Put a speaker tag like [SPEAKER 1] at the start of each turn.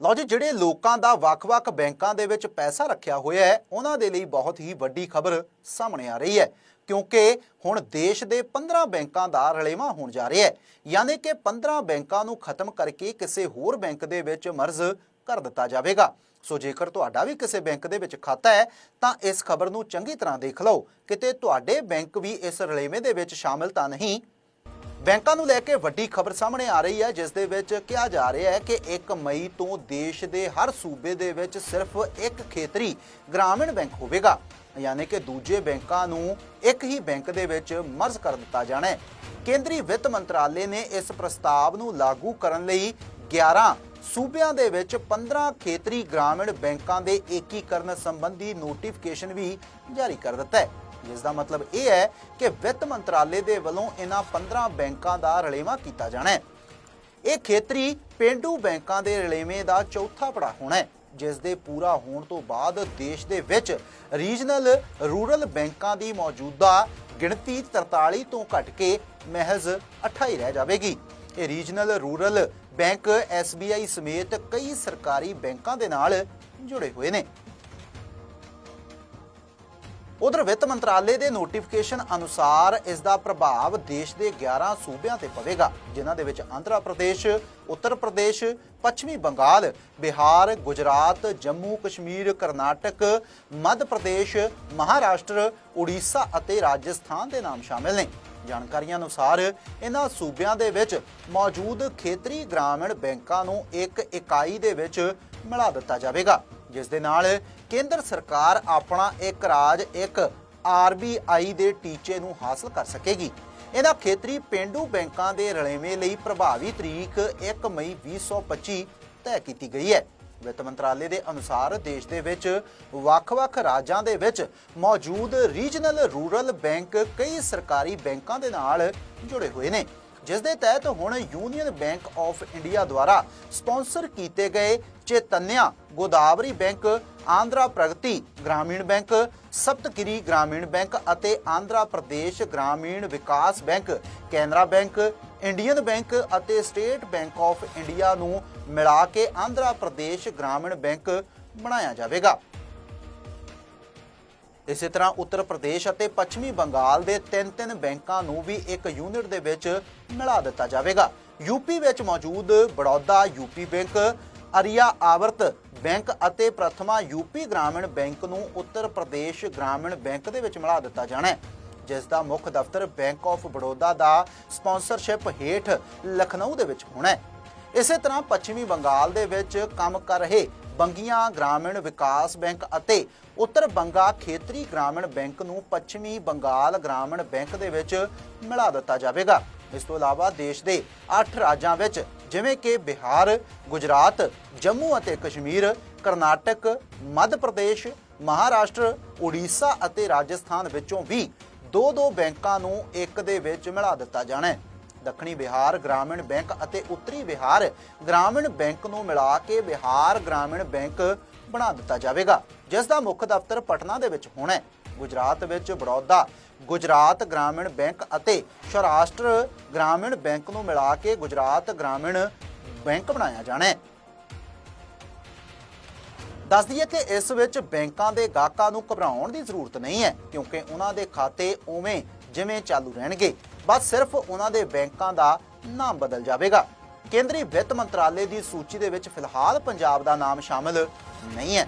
[SPEAKER 1] ਲਓ ਜੀ, ਜਿਹੜੇ ਲੋਕਾਂ ਦਾ ਵੱਖ-ਵੱਖ ਬੈਂਕਾਂ ਦੇ ਵਿੱਚ ਪੈਸਾ ਰੱਖਿਆ ਹੋਇਆ ਹੈ, ਉਹਨਾਂ ਦੇ ਲਈ ਬਹੁਤ ਹੀ ਵੱਡੀ ਖਬਰ ਸਾਹਮਣੇ ਆ ਰਹੀ ਹੈ, ਕਿਉਂਕਿ ਹੁਣ ਦੇਸ਼ ਦੇ 15 ਬੈਂਕਾਂ ਦਾ ਰਲੇਵਾਂ ਹੋਣ ਜਾ ਰਿਹਾ ਹੈ। ਯਾਨੀ ਕਿ 15 ਬੈਂਕਾਂ ਨੂੰ ਖਤਮ ਕਰਕੇ ਕਿਸੇ ਹੋਰ ਬੈਂਕ ਦੇ ਵਿੱਚ ਮਰਜ਼ ਕਰ ਦਿੱਤਾ ਜਾਵੇਗਾ। ਸੋ ਜੇਕਰ ਤੁਹਾਡਾ ਵੀ ਕਿਸੇ ਬੈਂਕ ਦੇ ਵਿੱਚ ਖਾਤਾ ਹੈ, ਤਾਂ ਇਸ ਖਬਰ ਨੂੰ ਚੰਗੀ ਤਰ੍ਹਾਂ ਦੇਖ ਲਓ। ਕਿਤੇ ਤੁਹਾਡੇ ਬੈਂਕ ਵੀ ਇਸ ਰਲੇਵੇਂ ਦੇ ਵਿੱਚ ਸ਼ਾਮਿਲ ਤਾਂ ਨਹੀਂ ਬੈਂਕਾਂ ਨੂੰ ਲੈ ਕੇ ਵੱਡੀ ਖਬਰ ਸਾਹਮਣੇ ਆ ਰਹੀ ਹੈ, ਜਿਸ ਦੇ ਵਿੱਚ ਕਿਹਾ ਜਾ ਰਿਹਾ ਹੈ ਕਿ 1 ਮਈ ਤੋਂ ਦੇਸ਼ ਦੇ ਹਰ ਸੂਬੇ ਦੇ ਵਿੱਚ ਸਿਰਫ ਇੱਕ ਖੇਤਰੀ ਗ੍ਰਾਮੀਣ ਬੈਂਕ ਹੋਵੇਗਾ। ਯਾਨੀ ਕਿ ਦੂਜੇ ਬੈਂਕਾਂ ਨੂੰ ਇੱਕ ਹੀ ਬੈਂਕ ਦੇ ਵਿੱਚ ਮਰਜ ਕਰ ਦਿੱਤਾ ਜਾਣਾ ਹੈ। ਕੇਂਦਰੀ ਵਿੱਤ ਮੰਤਰਾਲੇ ਨੇ ਇਸ ਪ੍ਰਸਤਾਵ ਨੂੰ ਲਾਗੂ ਕਰਨ ਲਈ 11 ਸੂਬਿਆਂ ਦੇ ਵਿੱਚ 15 ਖੇਤਰੀ ਗ੍ਰਾਮੀਣ ਬੈਂਕਾਂ ਦੇ ਏਕੀਕਰਨ ਸੰਬੰਧੀ ਨੋਟੀਫਿਕੇਸ਼ਨ ਵੀ ਜਾਰੀ ਕਰ ਦਿੱਤਾ ਹੈ। ਜਿਸ ਦਾ ਮਤਲਬ ਇਹ ਹੈ ਕਿ ਵਿੱਤ ਮੰਤਰਾਲੇ ਦੇ ਵੱਲੋਂ ਇਹਨਾਂ 15 ਬੈਂਕਾਂ ਦਾ ਰਲੇਵਾ ਕੀਤਾ ਜਾਣਾ ਹੈ। ਇਹ ਖੇਤਰੀ ਪਿੰਡੂ ਬੈਂਕਾਂ ਦੇ ਰਲੇਵੇਂ ਦਾ ਚੌਥਾ ਪੜਾਅ ਹੋਣਾ ਹੈ, ਜਿਸ ਦੇ ਪੂਰਾ ਹੋਣ ਤੋਂ ਬਾਅਦ ਦੇਸ਼ ਦੇ ਵਿੱਚ ਰੀਜਨਲ ਰੂਰਲ ਬੈਂਕਾਂ ਦੀ ਮੌਜੂਦਾ ਗਿਣਤੀ 43 ਤੋਂ ਘਟ ਕੇ ਮਹਿਜ਼ 28 ਰਹਿ ਜਾਵੇਗੀ। ਇਹ ਰੀਜਨਲ ਰੂਰਲ ਬੈਂਕ SBI ਸਮੇਤ ਕਈ ਸਰਕਾਰੀ ਬੈਂਕਾਂ ਦੇ ਨਾਲ ਜੁੜੇ ਹੋਏ ਨੇ। ਉਧਰ ਵਿੱਤ ਮੰਤਰਾਲੇ ਦੇ ਨੋਟੀਫਿਕੇਸ਼ਨ ਅਨੁਸਾਰ ਇਸ ਦਾ ਪ੍ਰਭਾਵ ਦੇਸ਼ ਦੇ 11 ਸੂਬਿਆਂ ਤੇ ਪਵੇਗਾ, ਜਿਨ੍ਹਾਂ ਦੇ ਵਿੱਚ ਆਂਧਰਾ ਪ੍ਰਦੇਸ਼, ਉੱਤਰ ਪ੍ਰਦੇਸ਼, ਪੱਛਮੀ ਬੰਗਾਲ, ਬਿਹਾਰ, ਗੁਜਰਾਤ, ਜੰਮੂ ਕਸ਼ਮੀਰ, ਕਰਨਾਟਕ, ਮੱਧ ਪ੍ਰਦੇਸ਼, ਮਹਾਰਾਸ਼ਟਰ, ਉੜੀਸਾ ਅਤੇ ਰਾਜਸਥਾਨ ਦੇ ਨਾਮ ਸ਼ਾਮਿਲ ਨੇ। ਜਾਣਕਾਰੀਆਂ ਅਨੁਸਾਰ ਇਹਨਾਂ ਸੂਬਿਆਂ ਦੇ ਵਿੱਚ ਮੌਜੂਦ ਖੇਤਰੀ ਗ੍ਰਾਮੀਣ ਬੈਂਕਾਂ ਨੂੰ ਇੱਕ ਇਕਾਈ ਦੇ ਵਿੱਚ ਮਿਲਾ ਦਿੱਤਾ ਜਾਵੇਗਾ। ਜਿਸ ਦੇ ਨਾਲ ਕੇਂਦਰ ਸਰਕਾਰ ਆਪਣਾ ਇੱਕ ਰਾਜ, ਇੱਕ ਆਰਬੀਆਈ ਦੇ ਟੀਚੇ ਨੂੰ ਹਾਸਲ ਕਰ ਸਕੇਗੀ। ਇਹਨਾਂ ਖੇਤਰੀ ਪਿੰਡੂ ਬੈਂਕਾਂ ਦੇ ਰਲੇਵੇਂ ਲਈ ਪ੍ਰਭਾਵੀ ਤਰੀਕ 1 ਮਈ 2025 ਤੈਅ ਕੀਤੀ ਗਈ ਹੈ। ਵਿੱਤ ਮੰਤਰਾਲੇ ਦੇ ਅਨੁਸਾਰ ਦੇਸ਼ ਦੇ ਵਿੱਚ ਵੱਖ-ਵੱਖ ਰਾਜਾਂ ਦੇ ਵਿੱਚ ਮੌਜੂਦ ਰੀਜਨਲ ਰੂਰਲ ਬੈਂਕ ਕਈ ਸਰਕਾਰੀ ਬੈਂਕਾਂ ਦੇ ਨਾਲ ਜੁੜੇ ਹੋਏ ਨੇ, ਜਿਸ ਦੇ ਤਹਿਤ ਹੁਣ ਯੂਨੀਅਨ ਬੈਂਕ ਆਫ ਇੰਡੀਆ ਦੁਆਰਾ ਸਪਾਂਸਰ ਕੀਤੇ ਗਏ Chaitanya, Godavari Bank, Andhra Pragati Grameen Bank, Saptagiri Grameen Bank ਅਤੇ Andhra Pradesh Grameen Vikas Bank, Canara Bank, Indian Bank ਅਤੇ ਸਟੇਟ ਬੈਂਕ ਆਫ ਇੰਡੀਆ ਨੂੰ ਮਿਲਾ ਕੇ ਆਂਧਰਾ ਪ੍ਰਦੇਸ਼ ਗ੍ਰਾਮੀਣ ਬੈਂਕ ਬਣਾਇਆ ਜਾਵੇਗਾ। ਇਸੇ ਤਰ੍ਹਾਂ ਉੱਤਰ ਪ੍ਰਦੇਸ਼ ਅਤੇ ਪੱਛਮੀ ਬੰਗਾਲ ਦੇ ਤਿੰਨ ਤਿੰਨ ਬੈਂਕਾਂ ਨੂੰ ਵੀ ਇੱਕ ਯੂਨਿਟ ਦੇ ਵਿੱਚ ਮਿਲਾ ਦਿੱਤਾ ਜਾਵੇਗਾ। ਯੂਪੀ ਵਿੱਚ ਮੌਜੂਦ ਬੜੌਦਾ ਯੂਪੀ ਬੈਂਕ ਅਰੀਆ ਆਵਰਤ ਬੈਂਕ ਅਤੇ ਪ੍ਰਥਮਾ ਯੂਪੀ ਗ੍ਰਾਮੀਣ ਬੈਂਕ ਨੂੰ ਉੱਤਰ ਪ੍ਰਦੇਸ਼ ਗ੍ਰਾਮੀਣ ਬੈਂਕ ਦੇ ਵਿੱਚ ਮਿਲਾ ਦਿੱਤਾ ਜਾਣਾ ਹੈ ਜਿਸ ਦਾ ਮੁੱਖ ਦਫ਼ਤਰ ਬੈਂਕ ਆਫ ਬੜੌਦਾ ਦਾ ਸਪਾਂਸਰਸ਼ਿਪ ਹੇਠ ਲਖਨਊ ਦੇ ਵਿੱਚ ਹੋਣਾ ਹੈ। ਇਸੇ ਤਰ੍ਹਾਂ ਪੱਛਮੀ ਬੰਗਾਲ ਦੇ ਵਿੱਚ ਕੰਮ ਕਰ ਰਹੇ ਬੰਗੀਆਂ ਗ੍ਰਾਮੀਣ ਵਿਕਾਸ ਬੈਂਕ ਅਤੇ ਉੱਤਰ ਬੰਗਾ ਖੇਤਰੀ ਗ੍ਰਾਮੀਣ ਬੈਂਕ ਨੂੰ ਪੱਛਮੀ ਬੰਗਾਲ ਗ੍ਰਾਮੀਣ ਬੈਂਕ ਦੇ ਵਿੱਚ ਮਿਲਾ ਦਿੱਤਾ ਜਾਵੇਗਾ। ਇਸ ਤੋਂ ਇਲਾਵਾ ਦੇਸ਼ ਦੇ 8 ਰਾਜਾਂ ਵਿੱਚ, ਜਿਵੇਂ ਕਿ ਬਿਹਾਰ, ਗੁਜਰਾਤ, ਜੰਮੂ ਅਤੇ ਕਸ਼ਮੀਰ, ਕਰਨਾਟਕ, ਮੱਧ ਪ੍ਰਦੇਸ਼, ਮਹਾਰਾਸ਼ਟਰ, ਉੜੀਸਾ ਅਤੇ ਰਾਜਸਥਾਨ ਵਿੱਚੋਂ ਵੀ ਦੋ ਦੋ ਬੈਂਕਾਂ ਨੂੰ ਇੱਕ ਦੇ ਵਿੱਚ ਮਿਲਾ ਦਿੱਤਾ ਜਾਣਾ ਹੈ। ਦੱਖਣੀ ਬਿਹਾਰ ਗ੍ਰਾਮੀਣ ਬੈਂਕ ਅਤੇ ਉੱਤਰੀ ਬਿਹਾਰ ਗ੍ਰਾਮੀਣ ਬੈਂਕ ਨੂੰ ਮਿਲਾ ਕੇ ਬਿਹਾਰ ਗ੍ਰਾਮੀਣ ਬੈਂਕ ਬਣਾ ਦਿੱਤਾ ਜਾਵੇਗਾ, ਜਿਸ ਦਾ ਮੁੱਖ ਦਫ਼ਤਰ ਪਟਨਾ ਦੇ ਵਿੱਚ ਹੋਣਾ ਹੈ। ਗੁਜਰਾਤ ਵਿੱਚ ਬੜੌਦਾ, ਗੁਜਰਾਤ ਗ੍ਰਾਮੀਣ ਬੈਂਕ ਅਤੇ ਸੌਰਾਸ਼ਟਰ ਗ੍ਰਾਮੀਣ ਬੈਂਕ ਨੂੰ ਮਿਲਾ ਕੇ ਗੁਜਰਾਤ ਗ੍ਰਾਮੀਣ ਬੈਂਕ ਬਣਾਇਆ ਜਾਣਾ ਹੈ। ਦੱਸ ਦਈਏ ਕਿ ਇਸ ਵਿੱਚ ਬੈਂਕਾਂ ਦੇ ਗਾਹਕਾਂ ਨੂੰ ਘਬਰਾਉਣ ਦੀ ਜ਼ਰੂਰਤ ਨਹੀਂ ਹੈ, ਕਿਉਂਕਿ ਉਹਨਾਂ ਦੇ ਖਾਤੇ ਉਵੇਂ ਜਿਵੇਂ ਚਾਲੂ ਰਹਿਣਗੇ। ਬਸ ਸਿਰਫ ਉਹਨਾਂ ਦੇ ਬੈਂਕਾਂ ਦਾ ਨਾਮ ਬਦਲ ਜਾਵੇਗਾ। ਕੇਂਦਰੀ ਵਿੱਤ ਮੰਤਰਾਲੇ ਦੀ ਸੂਚੀ ਦੇ ਵਿੱਚ ਫਿਲਹਾਲ ਪੰਜਾਬ ਦਾ ਨਾਮ ਸ਼ਾਮਲ ਨਹੀਂ ਹੈ।